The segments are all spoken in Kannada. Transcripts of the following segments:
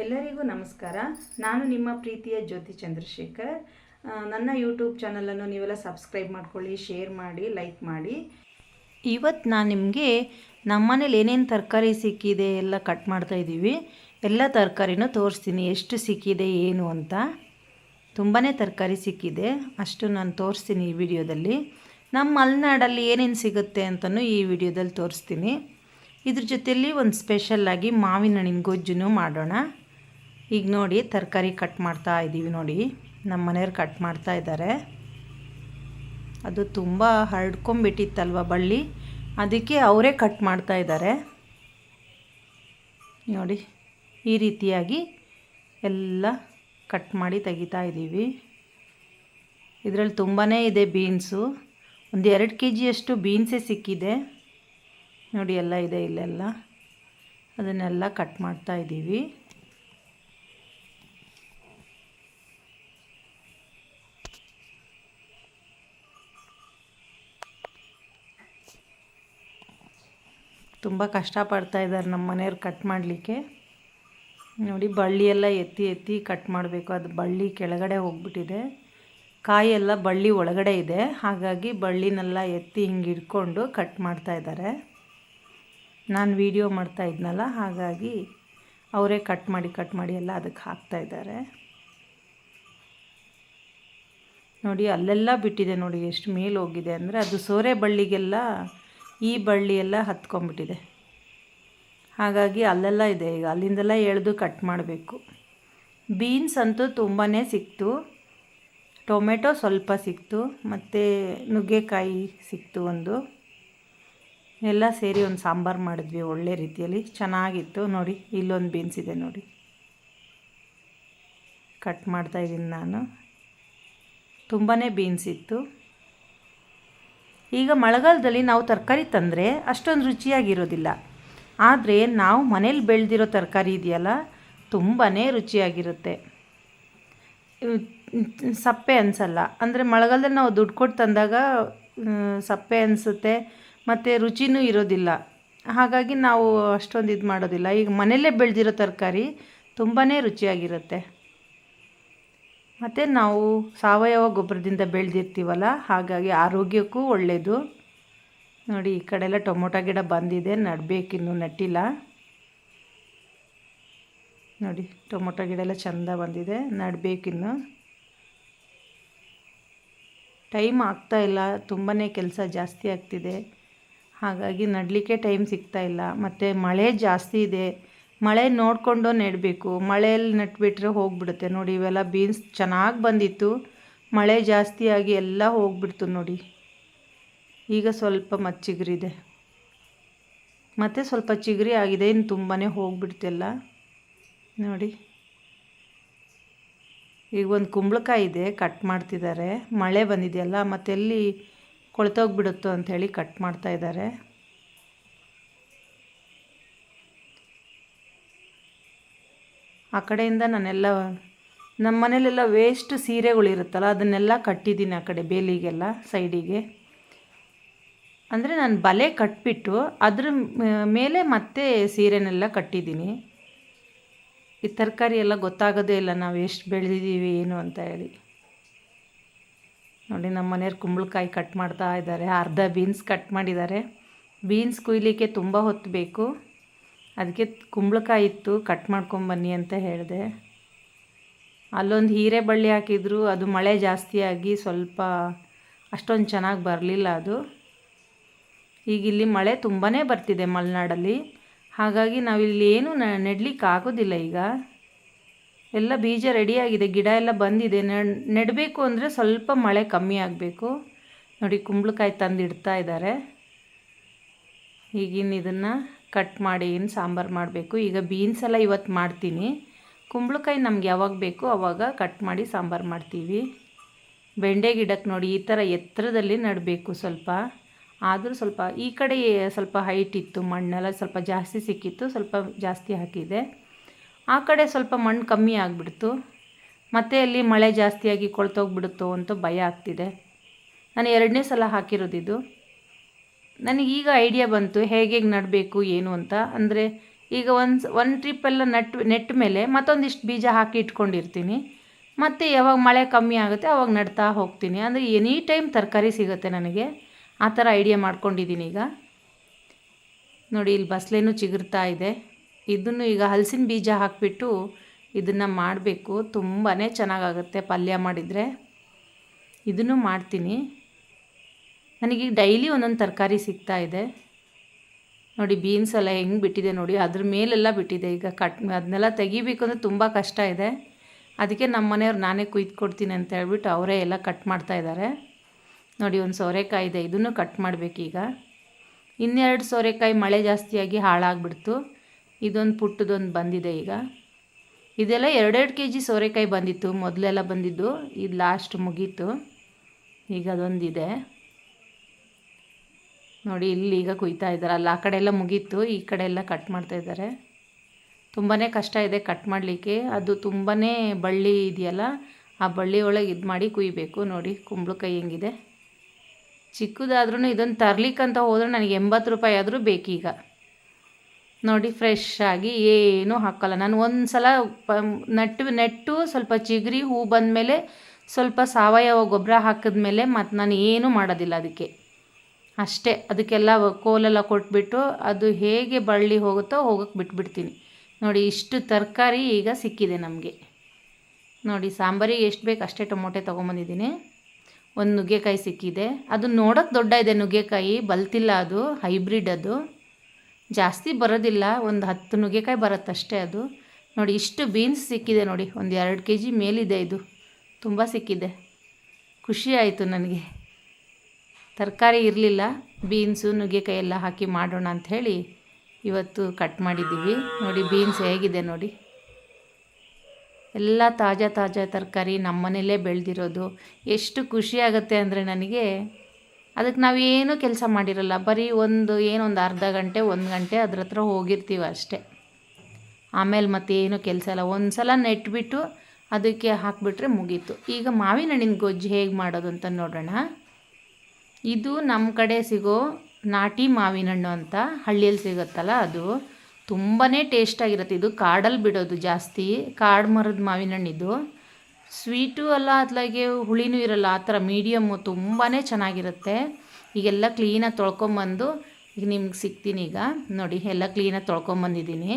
ಎಲ್ಲರಿಗೂ ನಮಸ್ಕಾರ. ನಾನು ನಿಮ್ಮ ಪ್ರೀತಿಯ ಜ್ಯೋತಿ ಚಂದ್ರಶೇಖರ್. ನನ್ನ ಯೂಟ್ಯೂಬ್ ಚಾನಲನ್ನು ನೀವೆಲ್ಲ ಸಬ್ಸ್ಕ್ರೈಬ್ ಮಾಡ್ಕೊಳ್ಳಿ ಶೇರ್ ಮಾಡಿ ಲೈಕ್ ಮಾಡಿ. ಇವತ್ತು ನಾನು ನಿಮಗೆ ನಮ್ಮನೇಲಿ ಏನೇನು ತರಕಾರಿ ಸಿಕ್ಕಿದೆ ಎಲ್ಲ ಕಟ್ ಮಾಡ್ತಾ ಇದ್ದೀವಿ. ಎಲ್ಲ ತರಕಾರಿನೂ ತೋರಿಸ್ತೀನಿ. ಎಷ್ಟು ಸಿಕ್ಕಿದೆ, ಏನು ಅಂತ. ತುಂಬಾ ತರಕಾರಿ ಸಿಕ್ಕಿದೆ. ಅಷ್ಟು ನಾನು ತೋರಿಸ್ತೀನಿ ಈ ವಿಡಿಯೋದಲ್ಲಿ. ನಮ್ಮ ಮಲೆನಾಡಲ್ಲಿ ಏನೇನು ಸಿಗುತ್ತೆ ಅಂತಲೂ ಈ ವಿಡಿಯೋದಲ್ಲಿ ತೋರಿಸ್ತೀನಿ. ಇದ್ರ ಜೊತೆಯಲ್ಲಿ ಒಂದು ಸ್ಪೆಷಲ್ಲಾಗಿ ಮಾವಿನ ಹಣ್ಣಿನ ಗೊಜ್ಜುನೂ ಮಾಡೋಣ. ಈಗ ನೋಡಿ ತರಕಾರಿ ಕಟ್ ಮಾಡ್ತಾ ಇದ್ದೀವಿ ನೋಡಿ. ನಮ್ಮ ಮನೆಯವ್ರು ಕಟ್ ಮಾಡ್ತಾ ಇದ್ದಾರೆ. ಅದು ತುಂಬ ಹರಡ್ಕೊಂಬಿಟ್ಟಿತ್ತಲ್ವ ಬಳ್ಳಿ? ಅದಕ್ಕೆ ಅವರೇ ಕಟ್ ಮಾಡ್ತಾ ಇದ್ದಾರೆ. ನೋಡಿ, ಈ ರೀತಿಯಾಗಿ ಎಲ್ಲ ಕಟ್ ಮಾಡಿ ತೆಗಿತಾ ಇದ್ದೀವಿ. ಇದರಲ್ಲಿ ತುಂಬಾ ಇದೆ ಬೀನ್ಸು. ಒಂದು ಎರಡು ಕೆ ಜಿಯಷ್ಟು ಬೀನ್ಸೇ ಸಿಕ್ಕಿದೆ. ನೋಡಿ, ಎಲ್ಲ ಇದೆ ಇಲ್ಲೆಲ್ಲ. ಅದನ್ನೆಲ್ಲ ಕಟ್ ಮಾಡ್ತಾ ಇದ್ದೀವಿ. ತುಂಬ ಕಷ್ಟಪಡ್ತಾ ಇದ್ದಾರೆ ನಮ್ಮ ಮನೆಯವ್ರು ಕಟ್ ಮಾಡಲಿಕ್ಕೆ. ನೋಡಿ, ಬಳ್ಳಿಯೆಲ್ಲ ಎತ್ತಿ ಎತ್ತಿ ಕಟ್ ಮಾಡಬೇಕು. ಅದು ಬಳ್ಳಿ ಕೆಳಗಡೆ ಹೋಗ್ಬಿಟ್ಟಿದೆ. ಕಾಯೆಲ್ಲ ಬಳ್ಳಿ ಒಳಗಡೆ ಇದೆ. ಹಾಗಾಗಿ ಬಳ್ಳಿನೆಲ್ಲ ಎತ್ತಿ ಹಿಂಗೆ ಹಿಡ್ಕೊಂಡು ಕಟ್ ಮಾಡ್ತಾ ಇದ್ದಾರೆ. ನಾನು ವೀಡಿಯೋ ಮಾಡ್ತಾ ಇದ್ನಲ್ಲ, ಹಾಗಾಗಿ ಅವರೇ ಕಟ್ ಮಾಡಿ ಕಟ್ ಮಾಡಿ ಎಲ್ಲ ಅದಕ್ಕೆ ಹಾಕ್ತಾ ಇದ್ದಾರೆ. ನೋಡಿ, ಅಲ್ಲೆಲ್ಲ ಬಿಟ್ಟಿದೆ ನೋಡಿ, ಎಷ್ಟು ಮೇಲೆ ಹೋಗಿದೆ ಅಂದರೆ ಅದು ಸೋರೆ ಬಳ್ಳಿಗೆಲ್ಲ ಈ ಬಳ್ಳಿ ಎಲ್ಲ ಹತ್ಕೊಂಡ್ಬಿಟ್ಟಿದೆ. ಹಾಗಾಗಿ ಅಲ್ಲೆಲ್ಲ ಇದೆ ಈಗ. ಅಲ್ಲಿಂದೆಲ್ಲ ಎಳೆದು ಕಟ್ ಮಾಡಬೇಕು. ಬೀನ್ಸ್ ಅಂತೂ ತುಂಬಾ ಸಿಕ್ತು. ಟೊಮೆಟೊ ಸ್ವಲ್ಪ ಸಿಕ್ತು. ಮತ್ತು ನುಗ್ಗೆಕಾಯಿ ಸಿಕ್ತು ಒಂದು. ಎಲ್ಲ ಸೇರಿ ಒಂದು ಸಾಂಬಾರು ಮಾಡಿದ್ವಿ ಒಳ್ಳೆ ರೀತಿಯಲ್ಲಿ. ಚೆನ್ನಾಗಿತ್ತು ನೋಡಿ. ಇಲ್ಲೊಂದು ಬೀನ್ಸ್ ಇದೆ ನೋಡಿ. ಕಟ್ ಮಾಡ್ತಾಯಿದ್ದೀನಿ ನಾನು. ತುಂಬಾ ಬೀನ್ಸ್ ಇತ್ತು. ಈಗ ಮಳೆಗಾಲದಲ್ಲಿ ನಾವು ತರಕಾರಿ ತಂದರೆ ಅಷ್ಟೊಂದು ರುಚಿಯಾಗಿರೋದಿಲ್ಲ. ಆದರೆ ನಾವು ಮನೇಲಿ ಬೆಳೆದಿರೋ ತರಕಾರಿ ಇದೆಯಲ್ಲ ತುಂಬಾ ರುಚಿಯಾಗಿರುತ್ತೆ. ಸಪ್ಪೆ ಅನಿಸಲ್ಲ. ಅಂದರೆ ಮಳೆಗಾಲದಲ್ಲಿ ನಾವು ದುಡ್ಡು ಕೊಟ್ಟು ತಂದಾಗ ಸಪ್ಪೆ ಅನಿಸುತ್ತೆ, ಮತ್ತು ರುಚಿನೂ ಇರೋದಿಲ್ಲ. ಹಾಗಾಗಿ ನಾವು ಅಷ್ಟೊಂದು ಇದು ಮಾಡೋದಿಲ್ಲ. ಈಗ ಮನೆಯಲ್ಲೇ ಬೆಳೆದಿರೋ ತರಕಾರಿ ತುಂಬಾ ರುಚಿಯಾಗಿರುತ್ತೆ. ಮತ್ತು ನಾವು ಸಾವಯವ ಗೊಬ್ಬರದಿಂದ ಬೆಳೆದಿರ್ತೀವಲ್ಲ, ಹಾಗಾಗಿ ಆರೋಗ್ಯಕ್ಕೂ ಒಳ್ಳೆಯದು ನೋಡಿ, ಈ ಕಡೆ ಎಲ್ಲ ಟೊಮೊಟೊ ಗಿಡ ಬಂದಿದೆ ನಡಬೇಕಿನ್ನು ನಟ್ಟಿಲ್ಲ. ನೋಡಿ, ಟೊಮೊಟೊ ಗಿಡ ಎಲ್ಲ ಚೆಂದ ಬಂದಿದೆ ನಡಬೇಕಿನ್ನು ಟೈಮ್ ಆಗ್ತಾ ಇಲ್ಲ ತುಂಬಾ ಕೆಲಸ ಜಾಸ್ತಿ ಆಗ್ತಿದೆ. ಹಾಗಾಗಿ ನಡಲಿಕ್ಕೆ ಟೈಮ್ ಸಿಗ್ತಾ ಇಲ್ಲ, ಮತ್ತು ಮಳೆ ಜಾಸ್ತಿ ಇದೆ. ಮಳೆ ನೋಡಿಕೊಂಡು ನೆಡಬೇಕು. ಮಳೆಯಲ್ಲಿ ನೆಟ್ಬಿಟ್ರೆ ಹೋಗಿಬಿಡುತ್ತೆ ನೋಡಿ. ಇವೆಲ್ಲ ಬೀನ್ಸ್ ಚೆನ್ನಾಗಿ ಬಂದಿತ್ತು. ಮಳೆ ಜಾಸ್ತಿಯಾಗಿ ಎಲ್ಲ ಹೋಗಿಬಿಡ್ತು ನೋಡಿ. ಈಗ ಸ್ವಲ್ಪ ಮತ್ತು ಚಿಗುರಿದೆ ಮತ್ತು ಸ್ವಲ್ಪ ಚಿಗುರಿ ಆಗಿದೆ. ಇನ್ನು ತುಂಬಾ ಹೋಗಿಬಿಡ್ತೆಲ್ಲ ನೋಡಿ. ಈಗ ಒಂದು ಕುಂಬಳಕಾಯಿ ಇದೆ ಕಟ್ ಮಾಡ್ತಿದ್ದಾರೆ. ಮಳೆ ಬಂದಿದೆಯಲ್ಲ ಮತ್ತೆ ಎಲ್ಲಿ ಕೊಳ್ತೋಗ್ಬಿಡುತ್ತೋ ಅಂಥೇಳಿ ಕಟ್ ಮಾಡ್ತಾ ಆ ಕಡೆಯಿಂದ ನಾನೆಲ್ಲ, ನಮ್ಮ ಮನೇಲೆಲ್ಲ ವೇಸ್ಟ್ ಸೀರೆಗಳಿರುತ್ತಲ್ಲ, ಅದನ್ನೆಲ್ಲ ಕಟ್ಟಿದ್ದೀನಿ ಆ ಕಡೆ ಬೇಲಿಗೆಲ್ಲ, ಸೈಡಿಗೆ. ಅಂದರೆ ನಾನು ಬಲೆ ಕಟ್ಬಿಟ್ಟು ಅದ್ರ ಮೇಲೆ ಮತ್ತೆ ಸೀರೆನೆಲ್ಲ ಕಟ್ಟಿದ್ದೀನಿ. ಈ ತರಕಾರಿ ಎಲ್ಲ ಗೊತ್ತಾಗೋದೇ ಇಲ್ಲ, ನಾವು ಎಷ್ಟು ಬೆಳೆದಿದ್ದೀವಿ, ಏನು ಅಂತ ಹೇಳಿ. ನೋಡಿ, ನಮ್ಮ ಮನೆಯವ್ರು ಕುಂಬಳಕಾಯಿ ಕಟ್ ಮಾಡ್ತಾ ಇದ್ದಾರೆ, ಅರ್ಧ ಬೀನ್ಸ್ ಕಟ್ ಮಾಡಿದ್ದಾರೆ. ಬೀನ್ಸ್ ಕುಯ್ಲಿಕ್ಕೆ ತುಂಬ ಹೊತ್ತು ಬೇಕು. ಅದಕ್ಕೆ ಕುಂಬಳಕಾಯಿ ಇತ್ತು ಕಟ್ ಮಾಡ್ಕೊಂಬನ್ನಿ ಅಂತ ಹೇಳಿದೆ. ಅಲ್ಲೊಂದು ಹೀರೆ ಬಳ್ಳಿ ಹಾಕಿದ್ರು, ಅದು ಮಳೆ ಜಾಸ್ತಿಯಾಗಿ ಸ್ವಲ್ಪ ಅಷ್ಟೊಂದು ಚೆನ್ನಾಗಿ ಬರಲಿಲ್ಲ ಅದು. ಈಗ ಇಲ್ಲಿ ಮಳೆ ತುಂಬಾ ಬರ್ತಿದೆ ಮಲೆನಾಡಲ್ಲಿ. ಹಾಗಾಗಿ ನಾವಿಲ್ಲಿ ಏನು ನೆಡ್ಲಿಕ್ಕೆ ಆಗೋದಿಲ್ಲ ಈಗ. ಎಲ್ಲ ಬೀಜ ರೆಡಿಯಾಗಿದೆ ಗಿಡ ಎಲ್ಲ ಬಂದಿದೆ. ನೆಡಬೇಕು ಅಂದರೆ ಸ್ವಲ್ಪ ಮಳೆ ಕಮ್ಮಿ ಆಗಬೇಕು. ನೋಡಿ, ಕುಂಬಳಕಾಯಿ ತಂದು ಇಡ್ತಾ ಇದ್ದಾರೆ. ಈಗಿನ ಇದನ್ನು ಕಟ್ ಮಾಡಿ ಏನು ಸಾಂಬಾರು ಮಾಡಬೇಕು. ಈಗ ಬೀನ್ಸ್ ಎಲ್ಲ ಇವತ್ತು ಮಾಡ್ತೀನಿ. ಕುಂಬಳಕಾಯಿ ನಮ್ಗೆ ಯಾವಾಗ ಬೇಕು ಆವಾಗ ಕಟ್ ಮಾಡಿ ಸಾಂಬಾರು ಮಾಡ್ತೀವಿ. ಬೆಂಡೆ ಗಿಡಕ್ಕೆ ನೋಡಿ ಈ ಥರ ಎತ್ತರದಲ್ಲಿ ನಡಬೇಕು ಸ್ವಲ್ಪ. ಆದರೂ ಸ್ವಲ್ಪ ಈ ಕಡೆ ಸ್ವಲ್ಪ ಹೈಟ್ ಇತ್ತು, ಮಣ್ಣೆಲ್ಲ ಸ್ವಲ್ಪ ಜಾಸ್ತಿ ಸಿಕ್ಕಿತ್ತು, ಸ್ವಲ್ಪ ಜಾಸ್ತಿ ಹಾಕಿದೆ. ಆ ಕಡೆ ಸ್ವಲ್ಪ ಮಣ್ಣು ಕಮ್ಮಿ ಆಗಿಬಿಡ್ತು. ಮತ್ತೆ ಅಲ್ಲಿ ಮಳೆ ಜಾಸ್ತಿಯಾಗಿ ಕೊಳ್ತೋಗ್ಬಿಡುತ್ತೋ ಅಂತ ಭಯ ಆಗ್ತಿದೆ. ನಾನು ಎರಡನೇ ಸಲ ಹಾಕಿರೋದಿದು ನನಗೀಗ ಐಡಿಯಾ ಬಂತು ಹೇಗೆ ಹೇಗೆ ನಡಬೇಕು, ಏನು ಅಂತ. ಅಂದರೆ ಈಗ ಒಂದು ಒಂದು ಟ್ರಿಪ್ಪೆಲ್ಲ ನೆಟ್ ನೆಟ್ಟ ಮೇಲೆ ಮತ್ತೊಂದಿಷ್ಟು ಬೀಜ ಹಾಕಿ ಇಟ್ಕೊಂಡಿರ್ತೀನಿ. ಮತ್ತು ಯಾವಾಗ ಮಳೆ ಕಮ್ಮಿ ಆಗುತ್ತೆ, ಅವಾಗ ನಡ್ತಾ ಹೋಗ್ತೀನಿ. ಅಂದರೆ ಎನಿ ಟೈಮ್ ತರಕಾರಿ ಸಿಗುತ್ತೆ ನನಗೆ. ಆ ಥರ ಐಡಿಯಾ ಮಾಡ್ಕೊಂಡಿದ್ದೀನಿ ಈಗ. ನೋಡಿ, ಇಲ್ಲಿ ಬಸ್ಲೇನು ಚಿಗುರ್ತಾ ಇದೆ. ಇದನ್ನು ಈಗ ಹಲಸಿನ ಬೀಜ ಹಾಕಿಬಿಟ್ಟು ಇದನ್ನು ಮಾಡಬೇಕು. ತುಂಬಾ ಚೆನ್ನಾಗಾಗುತ್ತೆ ಪಲ್ಯ ಮಾಡಿದರೆ. ಇದನ್ನು ಮಾಡ್ತೀನಿ. ನನಗೆ ಡೈಲಿ ಒಂದೊಂದು ತರಕಾರಿ ಸಿಗ್ತಾ ಇದೆ. ನೋಡಿ ಬೀನ್ಸ್ ಎಲ್ಲ ಹೆಂಗೆ ಬಿಟ್ಟಿದೆ ನೋಡಿ, ಅದ್ರ ಮೇಲೆಲ್ಲ ಬಿಟ್ಟಿದೆ. ಈಗ ಕಟ್ ಅದನ್ನೆಲ್ಲ ತೆಗಿಬೇಕು ಅಂದರೆ ತುಂಬ ಕಷ್ಟ ಇದೆ. ಅದಕ್ಕೆ ನಮ್ಮ ಮನೆಯವ್ರು ನಾನೇ ಕುಯ್ದು ಕೊಡ್ತೀನಿ ಅಂತ ಹೇಳ್ಬಿಟ್ಟು ಅವರೇ ಎಲ್ಲ ಕಟ್ ಮಾಡ್ತಾ ಇದ್ದಾರೆ. ನೋಡಿ ಒಂದು ಸೋರೆಕಾಯಿ ಇದೆ, ಇದನ್ನು ಕಟ್ ಮಾಡಬೇಕೀಗ. ಇನ್ನೆರಡು ಸೋರೆಕಾಯಿ ಮಳೆ ಜಾಸ್ತಿಯಾಗಿ ಹಾಳಾಗ್ಬಿಡ್ತು. ಇದೊಂದು ಪುಟ್ಟದೊಂದು ಬಂದಿದೆ ಈಗ. ಇದೆಲ್ಲ ಎರಡೆರಡು ಕೆ ಜಿ ಸೋರೆಕಾಯಿ ಬಂದಿತ್ತು, ಮೊದಲೆಲ್ಲ ಬಂದಿದ್ದು, ಇದು ಲಾಸ್ಟ್ ಮುಗೀತು. ಈಗ ಅದೊಂದಿದೆ. ನೋಡಿ, ಇಲ್ಲಿ ಈಗ ಕುಯ್ತಾ ಇದ್ದಾರೆ. ಅಲ್ಲಿ ಆ ಕಡೆ ಎಲ್ಲ ಮುಗೀತು. ಈ ಕಡೆ ಎಲ್ಲ ಕಟ್ ಮಾಡ್ತಾ ಇದ್ದಾರೆ. ತುಂಬಾ ಕಷ್ಟ ಇದೆ ಕಟ್ ಮಾಡಲಿಕ್ಕೆ. ಅದು ತುಂಬಾ ಬಳ್ಳಿ ಇದೆಯಲ್ಲ, ಆ ಬಳ್ಳಿ ಒಳಗೆ ಇದು ಮಾಡಿ ಕುಯ್ಬೇಕು. ನೋಡಿ, ಕುಂಬಳಕಾಯಿ ಹೆಂಗಿದೆ. ಚಿಕ್ಕದಾದ್ರೂ ಇದನ್ನು ತರ್ಲಿಕ್ಕಂತ ಹೋದರೆ ನನಗೆ ಎಂಬತ್ತು ರೂಪಾಯಿ ಆದರೂ ಬೇಕೀಗ. ನೋಡಿ ಫ್ರೆಶ್ ಆಗಿ ಏನೂ ಹಾಕಲ್ಲ. ನಾನು ಒಂದು ಸಲ ನೆಟ್ಟು, ನಟ್ಟು ಸ್ವಲ್ಪ ಚಿಗರಿ ಹೂ ಬಂದಮೇಲೆ ಸ್ವಲ್ಪ ಸಾವಯವ ಗೊಬ್ಬರ ಹಾಕಿದ್ಮೇಲೆ ಮತ್ತು ನಾನು ಏನೂ ಮಾಡೋದಿಲ್ಲ ಅದಕ್ಕೆ. ಅಷ್ಟೇ, ಅದಕ್ಕೆಲ್ಲ ಕೋಲೆಲ್ಲ ಕೊಟ್ಬಿಟ್ಟು ಅದು ಹೇಗೆ ಬಳ್ಳಿ ಹೋಗುತ್ತೋ ಹೋಗಕ್ಕೆ ಬಿಟ್ಬಿಡ್ತೀನಿ. ನೋಡಿ, ಇಷ್ಟು ತರಕಾರಿ ಈಗ ಸಿಕ್ಕಿದೆ ನಮಗೆ. ನೋಡಿ, ಸಾಂಬಾರಿಗೆ ಎಷ್ಟು ಬೇಕು ಅಷ್ಟೇ ಟೊಮೊಟೆ ತೊಗೊಂಬಂದಿದ್ದೀನಿ. ಒಂದು ನುಗ್ಗೆಕಾಯಿ ಸಿಕ್ಕಿದೆ. ಅದು ನೋಡೋಕ್ಕೆ ದೊಡ್ಡ ಇದೆ ನುಗ್ಗೆಕಾಯಿ, ಬಲ್ತಿಲ್ಲ ಅದು, ಹೈಬ್ರಿಡ್ ಅದು. ಜಾಸ್ತಿ ಬರೋದಿಲ್ಲ, ಒಂದು ಹತ್ತು ನುಗ್ಗೆಕಾಯಿ ಬರುತ್ತಷ್ಟೇ ಅದು. ನೋಡಿ, ಇಷ್ಟು ಬೀನ್ಸ್ ಸಿಕ್ಕಿದೆ ನೋಡಿ, ಒಂದು ಎರಡು ಕೆ ಜಿ ಮೇಲಿದೆ ಇದು. ತುಂಬ ಸಿಕ್ಕಿದೆ. ಖುಷಿ ಆಯಿತು ನನಗೆ. ತರಕಾರಿ ಇರಲಿಲ್ಲ, ಬೀನ್ಸು, ನುಗ್ಗೆಕಾಯಿ ಎಲ್ಲ ಹಾಕಿ ಮಾಡೋಣ ಅಂಥೇಳಿ ಇವತ್ತು ಕಟ್ ಮಾಡಿದ್ದೀವಿ. ನೋಡಿ ಬೀನ್ಸ್ ಹೇಗಿದೆ ನೋಡಿ. ಎಲ್ಲ ತಾಜಾ ತಾಜಾ ತರಕಾರಿ ನಮ್ಮನೇಲೇ ಬೆಳೆದಿರೋದು. ಎಷ್ಟು ಖುಷಿ ಆಗುತ್ತೆ ಅಂದರೆ ನನಗೆ ಅದಕ್ಕೆ ನಾವೇನು ಕೆಲಸ ಮಾಡಿರಲ್ಲ. ಬರೀ ಒಂದು ಏನೊಂದು ಅರ್ಧ ಗಂಟೆ, ಒಂದು ಗಂಟೆ ಅದ್ರ ಹತ್ರ ಹೋಗಿರ್ತೀವಿ ಅಷ್ಟೇ. ಆಮೇಲೆ ಮತ್ತೇನು ಕೆಲಸ ಇಲ್ಲ. ಒಂದು ಸಲ ನೆಟ್ಬಿಟ್ಟು ಅದಕ್ಕೆ ಹಾಕಿಬಿಟ್ರೆ ಮುಗೀತು. ಈಗ ಮಾವಿನ ಹಣ್ಣಿನ ಗೊಜ್ಜು ಹೇಗೆ ಮಾಡೋದು ಅಂತ ನೋಡೋಣ. ಇದು ನಮ್ಮ ಕಡೆ ಸಿಗೋ ನಾಟಿ ಮಾವಿನ ಹಣ್ಣು ಅಂತ ಹಳ್ಳಿಯಲ್ಲಿ ಸಿಗುತ್ತಲ್ಲ ಅದು. ತುಂಬಾ ಟೇಸ್ಟಾಗಿರುತ್ತೆ ಇದು ಕಾಡಲ್ಲಿ ಬಿಡೋದು ಜಾಸ್ತಿ. ಕಾಡು ಮರದ ಮಾವಿನ ಹಣ್ಣಿದು ಸ್ವೀಟು ಅಲ್ಲ ಅತ್ಲಾಗೆ ಹುಳಿನೂ ಇರಲ್ಲ. ಆ ಥರ ಮೀಡಿಯಮ್ಮು ತುಂಬಾ ಚೆನ್ನಾಗಿರುತ್ತೆ. ಈಗೆಲ್ಲ ಕ್ಲೀನಾಗಿ ತೊಳ್ಕೊಂಬಂದು ಈಗ ನಿಮ್ಗೆ ಸಿಗ್ತೀನಿ ಈಗ. ನೋಡಿ, ಎಲ್ಲ ಕ್ಲೀನಾಗಿ ತೊಳ್ಕೊಂಬಂದಿದ್ದೀನಿ.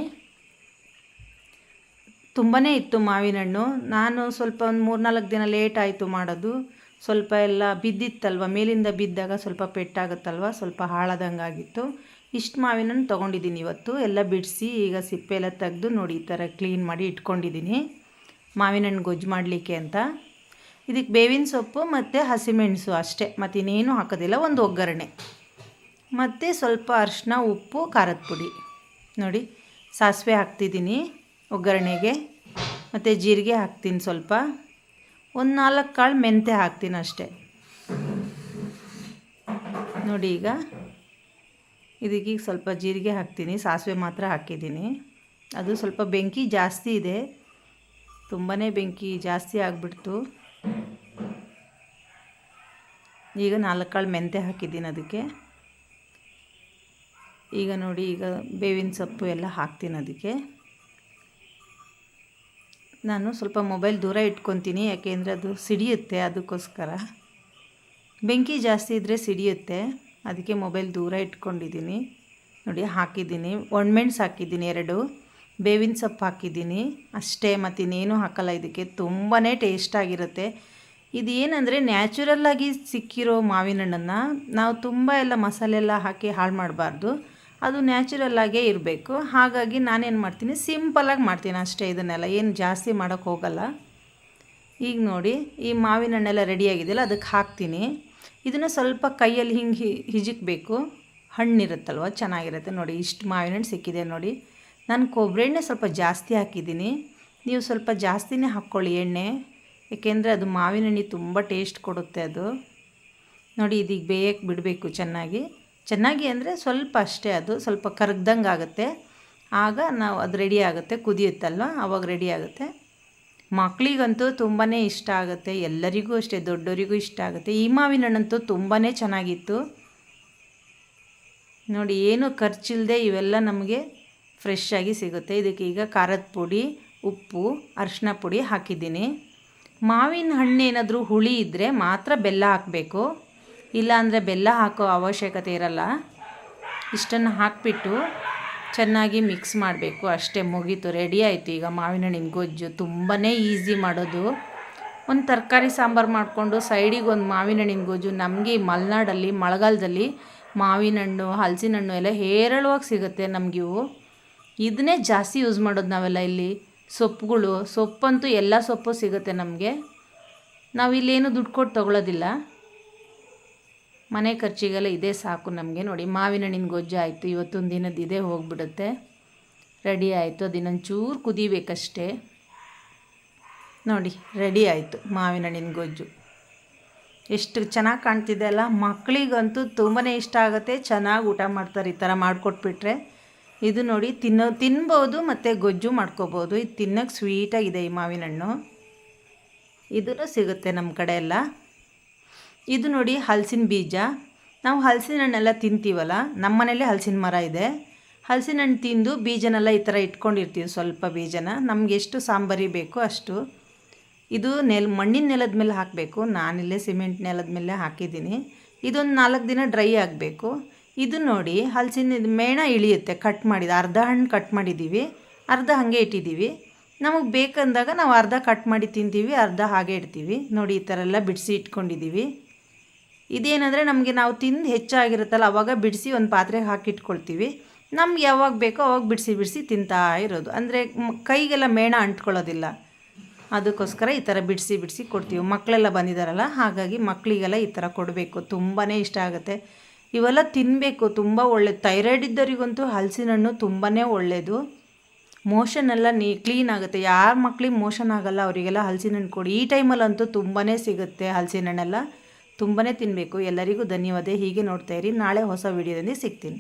ತುಂಬಾ ಇತ್ತು ಮಾವಿನ ಹಣ್ಣು ನಾನು ಸ್ವಲ್ಪ ಒಂದು ಮೂರು ನಾಲ್ಕು ದಿನ ಲೇಟ್ ಆಯಿತು ಮಾಡೋದು. ಸ್ವಲ್ಪ ಎಲ್ಲ ಬಿದ್ದಿತ್ತಲ್ವ, ಮೇಲಿಂದ ಬಿದ್ದಾಗ ಸ್ವಲ್ಪ ಪೆಟ್ಟಾಗುತ್ತಲ್ವ, ಸ್ವಲ್ಪ ಹಾಳಾದಂಗೆ ಆಗಿತ್ತು ಇಷ್ಟು ಮಾವಿನ ಹಣ್ಣು ತೊಗೊಂಡಿದ್ದೀನಿ ಇವತ್ತು, ಎಲ್ಲ ಬಿಡಿಸಿ ಈಗ ಸಿಪ್ಪೆ ಎಲ್ಲ ತೆಗೆದು ನೋಡಿ ಈ ಥರ ಕ್ಲೀನ್ ಮಾಡಿ ಇಟ್ಕೊಂಡಿದ್ದೀನಿ. ಮಾವಿನ ಹಣ್ಣು ಗೊಜ್ಜು ಮಾಡಲಿಕ್ಕೆ ಅಂತ. ಇದಕ್ಕೆ ಬೇವಿನ ಸೊಪ್ಪು ಮತ್ತು ಹಸಿಮೆಣಸು ಅಷ್ಟೇ ಮತ್ತು ಇನ್ನೇನು ಹಾಕೋದಿಲ್ಲ, ಒಂದು ಒಗ್ಗರಣೆ. ಮತ್ತು ಸ್ವಲ್ಪ ಅರಿಶಿನ ಉಪ್ಪು, ಖಾರದ ಪುಡಿ. ನೋಡಿ, ಸಾಸಿವೆ ಹಾಕ್ತಿದ್ದೀನಿ ಒಗ್ಗರಣೆಗೆ. ಮತ್ತು ಜೀರಿಗೆ ಹಾಕ್ತೀನಿ ಸ್ವಲ್ಪ. ಒಂದು ನಾಲ್ಕು ಕಾಳು ಮೆಂತೆ ಹಾಕ್ತೀನಿ ಅಷ್ಟೇ. ನೋಡಿ ಈಗ. ಇದಕ್ಕೀಗ ಸ್ವಲ್ಪ ಜೀರಿಗೆ ಹಾಕ್ತೀನಿ. ಸಾಸಿವೆ ಮಾತ್ರ ಹಾಕಿದ್ದೀನಿ. ಅದು ಸ್ವಲ್ಪ ಬೆಂಕಿ ಜಾಸ್ತಿ ಇದೆ. ತುಂಬಾ ಬೆಂಕಿ ಜಾಸ್ತಿ ಆಗಿಬಿಡ್ತು. ಈಗ ನಾಲ್ಕು ಕಾಳು ಮೆಂತೆ ಹಾಕಿದ್ದೀನಿ ಅದಕ್ಕೆ. ಈಗ ನೋಡಿ, ಈಗ ಬೇವಿನ ಸೊಪ್ಪು ಎಲ್ಲ ಹಾಕ್ತೀನಿ ಅದಕ್ಕೆ. ನಾನು ಸ್ವಲ್ಪ ಮೊಬೈಲ್ ದೂರ ಇಟ್ಕೊತೀನಿ ಯಾಕೆಂದರೆ ಅದು ಸಿಡಿಯುತ್ತೆ ಅದಕ್ಕೋಸ್ಕರ. ಬೆಂಕಿ ಜಾಸ್ತಿ ಇದ್ದರೆ ಸಿಡಿಯುತ್ತೆ, ಅದಕ್ಕೆ ಮೊಬೈಲ್ ದೂರ ಇಟ್ಕೊಂಡಿದ್ದೀನಿ. ನೋಡಿ, ಹಾಕಿದ್ದೀನಿ. ಒಣಮೆಣ್ಸು ಹಾಕಿದ್ದೀನಿ ಎರಡು. ಬೇವಿನ ಸೊಪ್ಪು ಹಾಕಿದ್ದೀನಿ. ಅಷ್ಟೇ ಮತ್ತು ಇನ್ನೇನು ಹಾಕಲ್ಲ. ಇದಕ್ಕೆ ತುಂಬಾ ಟೇಸ್ಟಾಗಿರುತ್ತೆ ಇದು ಏನಂದರೆ ನ್ಯಾಚುರಲ್ಲಾಗಿ ಸಿಕ್ಕಿರೋ ಮಾವಿನ ಹಣ್ಣನ್ನು ನಾವು ತುಂಬ ಎಲ್ಲ ಮಸಾಲೆ ಎಲ್ಲ ಹಾಕಿ ಹಾಳು ಮಾಡಬಾರ್ದು. ಅದು ನ್ಯಾಚುರಲ್ಲಾಗೇ ಇರಬೇಕು. ಹಾಗಾಗಿ ನಾನೇನು ಮಾಡ್ತೀನಿ ಸಿಂಪಲಾಗಿ ಮಾಡ್ತೀನಿ ಅಷ್ಟೇ ಇದನ್ನೆಲ್ಲ. ಏನು ಜಾಸ್ತಿ ಮಾಡೋಕ್ಕೆ ಹೋಗಲ್ಲ. ಈಗ ನೋಡಿ, ಈ ಮಾವಿನ ಹಣ್ಣೆಲ್ಲ ರೆಡಿಯಾಗಿದೆಯಲ್ಲ ಅದಕ್ಕೆ ಹಾಕ್ತೀನಿ. ಇದನ್ನು ಸ್ವಲ್ಪ ಕೈಯಲ್ಲಿ ಹಿಂಗೆ ಹಿಜಿಕ್ಬೇಕು. ಹಣ್ಣಿರುತ್ತಲ್ವ, ಚೆನ್ನಾಗಿರುತ್ತೆ ನೋಡಿ. ಇಷ್ಟು ಮಾವಿನ ಹಣ್ಣು ಸಿಕ್ಕಿದೆ ನೋಡಿ. ನಾನು ಕೊಬ್ಬರಿ ಎಣ್ಣೆ ಸ್ವಲ್ಪ ಜಾಸ್ತಿ ಹಾಕಿದ್ದೀನಿ. ನೀವು ಸ್ವಲ್ಪ ಜಾಸ್ತಿನೇ ಹಾಕ್ಕೊಳ್ಳಿ ಎಣ್ಣೆ. ಏಕೆಂದರೆ ಅದು ಮಾವಿನ ಹಣ್ಣಿ ತುಂಬ ಟೇಸ್ಟ್ ಕೊಡುತ್ತೆ ಅದು. ನೋಡಿ, ಇದೀಗ ಬೇಯಕ್ಕೆ ಬಿಡಬೇಕು ಚೆನ್ನಾಗಿ. ಚೆನ್ನಾಗಿ ಅಂದರೆ ಸ್ವಲ್ಪ ಅಷ್ಟೇ ಅದು, ಸ್ವಲ್ಪ ಕರಗ್ದಂಗೆ ಆಗುತ್ತೆ. ಆಗ ನಾವು ಅದು ರೆಡಿ ಆಗುತ್ತೆ, ಕುದಿಯುತ್ತಲ್ವ? ಆವಾಗ ರೆಡಿ ಆಗುತ್ತೆ. ಮಕ್ಕಳಿಗಂತೂ ತುಂಬಾ ಇಷ್ಟ ಆಗುತ್ತೆ, ಎಲ್ಲರಿಗೂ ಅಷ್ಟೇ ದೊಡ್ಡವರಿಗೂ ಇಷ್ಟ ಆಗುತ್ತೆ. ಈ ಮಾವಿನ ಹಣ್ಣಂತೂ ತುಂಬಾ ಚೆನ್ನಾಗಿತ್ತು. ನೋಡಿ, ಏನು ಖರ್ಚಿಲ್ಲದೆ ಇವೆಲ್ಲ ನಮಗೆ ಫ್ರೆಶ್ ಆಗಿ ಸಿಗುತ್ತೆ. ಇದಕ್ಕೆ ಈಗ ಖಾರದ ಪುಡಿ, ಉಪ್ಪು ಅರಿಶಿನ ಪುಡಿ ಹಾಕಿದ್ದೀನಿ. ಮಾವಿನ ಹಣ್ಣೇನಾದರೂ ಹುಳಿ ಇದ್ದರೆ ಮಾತ್ರ ಬೆಲ್ಲ ಹಾಕಬೇಕು. ಇಲ್ಲಾಂದರೆ ಬೆಲ್ಲ ಹಾಕೋ ಅವಶ್ಯಕತೆ ಇರಲ್ಲ. ಇಷ್ಟನ್ನು ಹಾಕಿಬಿಟ್ಟು ಚೆನ್ನಾಗಿ ಮಿಕ್ಸ್ ಮಾಡಬೇಕು. ಅಷ್ಟೇ ಮುಗೀತು, ರೆಡಿ ಆಯಿತು. ಈಗ ಮಾವಿನ ಹಣ್ಣಿನ ಗೊಜ್ಜು ತುಂಬಾ ಈಸಿ ಮಾಡೋದು. ಒಂದು ತರಕಾರಿ ಸಾಂಬಾರು ಮಾಡಿಕೊಂಡು ಸೈಡಿಗೆ ಒಂದು ಮಾವಿನ ಹಣ್ಣಿನ ಗೊಜ್ಜು, ನಮಗೆ ಈ ಮಲೆನಾಡಲ್ಲಿ, ಮಳೆಗಾಲದಲ್ಲಿ ಮಾವಿನ ಹಣ್ಣು, ಹಲಸಿನ ಹಣ್ಣು ಎಲ್ಲ ಹೇರಳವಾಗಿ ಸಿಗುತ್ತೆ ನಮಗಿವು ಇದನ್ನೇ ಜಾಸ್ತಿ ಯೂಸ್ ಮಾಡೋದು ನಾವೆಲ್ಲ ಇಲ್ಲಿ. ಸೊಪ್ಪುಗಳು, ಸೊಪ್ಪಂತೂ ಎಲ್ಲ ಸೊಪ್ಪು ಸಿಗುತ್ತೆ ನಮಗೆ. ನಾವಿಲ್ಲೇನು ದುಡ್ಡು ಕೊಟ್ಟು ತೊಗೊಳೋದಿಲ್ಲ. ಮನೆ ಖರ್ಚಿಗೆಲ್ಲ ಇದೇ ಸಾಕು ನಮಗೆ. ನೋಡಿ, ಮಾವಿನ ಹಣ್ಣಿನ ಗೊಜ್ಜು ಆಯಿತು. ಇವತ್ತೊಂದು ದಿನದ ಇದೇ ಹೋಗ್ಬಿಡುತ್ತೆ. ರೆಡಿ ಆಯಿತು. ಅದನ್ನೊಂದು ಚೂರು ಕುದಿಬೇಕಷ್ಟೇ. ನೋಡಿ, ರೆಡಿ ಆಯಿತು ಮಾವಿನ ಹಣ್ಣಿನ ಗೊಜ್ಜು. ಎಷ್ಟು ಚೆನ್ನಾಗಿ ಕಾಣ್ತಿದೆ ಅಲ್ಲ? ಮಕ್ಕಳಿಗಂತೂ ತುಂಬಾ ಇಷ್ಟ ಆಗುತ್ತೆ. ಚೆನ್ನಾಗಿ ಊಟ ಮಾಡ್ತಾರೆ, ಈ ಥರ ಮಾಡಿಕೊಟ್ಬಿಟ್ರೆ. ಇದು ನೋಡಿ, ತಿನ್ನೋ, ತಿನ್ಬೋದು ಮತ್ತು ಗೊಜ್ಜು ಮಾಡ್ಕೋಬೋದು. ಇದು ತಿನ್ನೋಕ್ಕೆ ಸ್ವೀಟಾಗಿದೆ ಈ ಮಾವಿನ ಹಣ್ಣು. ಇದೂ ಸಿಗುತ್ತೆ ನಮ್ಮ ಕಡೆ ಎಲ್ಲ. ಇದು ನೋಡಿ ಹಲಸಿನ ಬೀಜ. ನಾವು ಹಲಸಿನ ಹಣ್ಣೆಲ್ಲ ತಿಂತೀವಲ್ಲ ನಮ್ಮ ಮನೇಲಿ ಹಲಸಿನ ಮರ ಇದೆ. ಹಲಸಿನ ಹಣ್ಣು ತಿಂದು ಬೀಜನೆಲ್ಲ ಈ ಥರ ಇಟ್ಕೊಂಡಿರ್ತೀವಿ ಸ್ವಲ್ಪ ಬೀಜನ. ನಮ್ಗೆ ಎಷ್ಟು ಸಾಂಬಾರಿ ಬೇಕೋ ಅಷ್ಟು. ಇದು ನೆಲ, ಮಣ್ಣಿನ ನೆಲದ ಮೇಲೆ ಹಾಕಬೇಕು. ನಾನಿಲ್ಲೇ ಸಿಮೆಂಟ್ ನೆಲದ ಮೇಲೆ ಹಾಕಿದ್ದೀನಿ. ಇದೊಂದು ನಾಲ್ಕು ದಿನ ಡ್ರೈ ಆಗಬೇಕು. ಇದು ನೋಡಿ ಹಲಸಿನ ಮೇಣ ಇಳಿಯುತ್ತೆ. ಕಟ್ ಮಾಡಿದ ಅರ್ಧ ಹಣ್ಣು ಕಟ್ ಮಾಡಿದ್ದೀವಿ. ಅರ್ಧ ಹಾಗೆ ಇಟ್ಟಿದ್ದೀವಿ. ನಮಗೆ ಬೇಕಂದಾಗ ನಾವು ಅರ್ಧ ಕಟ್ ಮಾಡಿ ತಿಂತೀವಿ, ಅರ್ಧ ಹಾಗೆ ಇಡ್ತೀವಿ. ನೋಡಿ ಈ ಥರ ಎಲ್ಲ ಬಿಡಿಸಿ ಇಟ್ಕೊಂಡಿದ್ದೀವಿ. ಇದೇನಂದರೆ ನಮಗೆ ನಾವು ತಿಂದು ಹೆಚ್ಚಾಗಿರುತ್ತಲ್ಲ, ಅವಾಗ ಬಿಡಿಸಿ ಒಂದು ಪಾತ್ರೆಗೆ ಹಾಕಿಟ್ಕೊಳ್ತೀವಿ. ನಮ್ಗೆ ಯಾವಾಗ ಬೇಕೋ ಅವಾಗ ಬಿಡಿಸಿ ಬಿಡಿಸಿ ತಿಂತಾ ಇರೋದು. ಅಂದರೆ ಕೈಗೆಲ್ಲ ಮೇಣ ಅಂಟ್ಕೊಳ್ಳೋದಿಲ್ಲ. ಅದಕ್ಕೋಸ್ಕರ ಈ ಥರ ಬಿಡಿಸಿ ಬಿಡಿಸಿ ಕೊಡ್ತೀವಿ. ಮಕ್ಕಳೆಲ್ಲ ಬಂದಿದ್ದಾರಲ್ಲ ಹಾಗಾಗಿ ಮಕ್ಕಳಿಗೆಲ್ಲ ಈ ಥರ ಕೊಡಬೇಕು. ತುಂಬಾ ಇಷ್ಟ ಆಗುತ್ತೆ. ಇವೆಲ್ಲ ತಿನ್ನಬೇಕು ತುಂಬ ಒಳ್ಳೆ ಥೈರಾಯ್ಡ್ ಇದ್ದವರಿಗಂತೂ ಹಲಸಿನ ಹಣ್ಣು ತುಂಬಾ ಒಳ್ಳೆಯದು ಮೋಷನ್ ಎಲ್ಲ ನೀ, ಕ್ಲೀನ್ ಆಗುತ್ತೆ. ಯಾರ ಮಕ್ಳಿಗೆ ಮೋಷನ್ ಆಗಲ್ಲ, ಅವರಿಗೆಲ್ಲ ಹಲಸಿನ ಹಣ್ಣು ಕೊಡಿ. ಈ ಟೈಮಲ್ಲಂತೂ ತುಂಬಾ ಸಿಗುತ್ತೆ ಹಲಸಿನ ಹಣ್ಣೆಲ್ಲ ತುಂಬಾ ತಿನ್ನಬೇಕು ಎಲ್ಲರಿಗೂ ಧನ್ಯವಾದ. ಹೀಗೆ ನೋಡ್ತಾ ಇರಿ. ನಾಳೆ ಹೊಸ ವಿಡಿಯೋದಲ್ಲಿ ಸಿಗ್ತೀನಿ.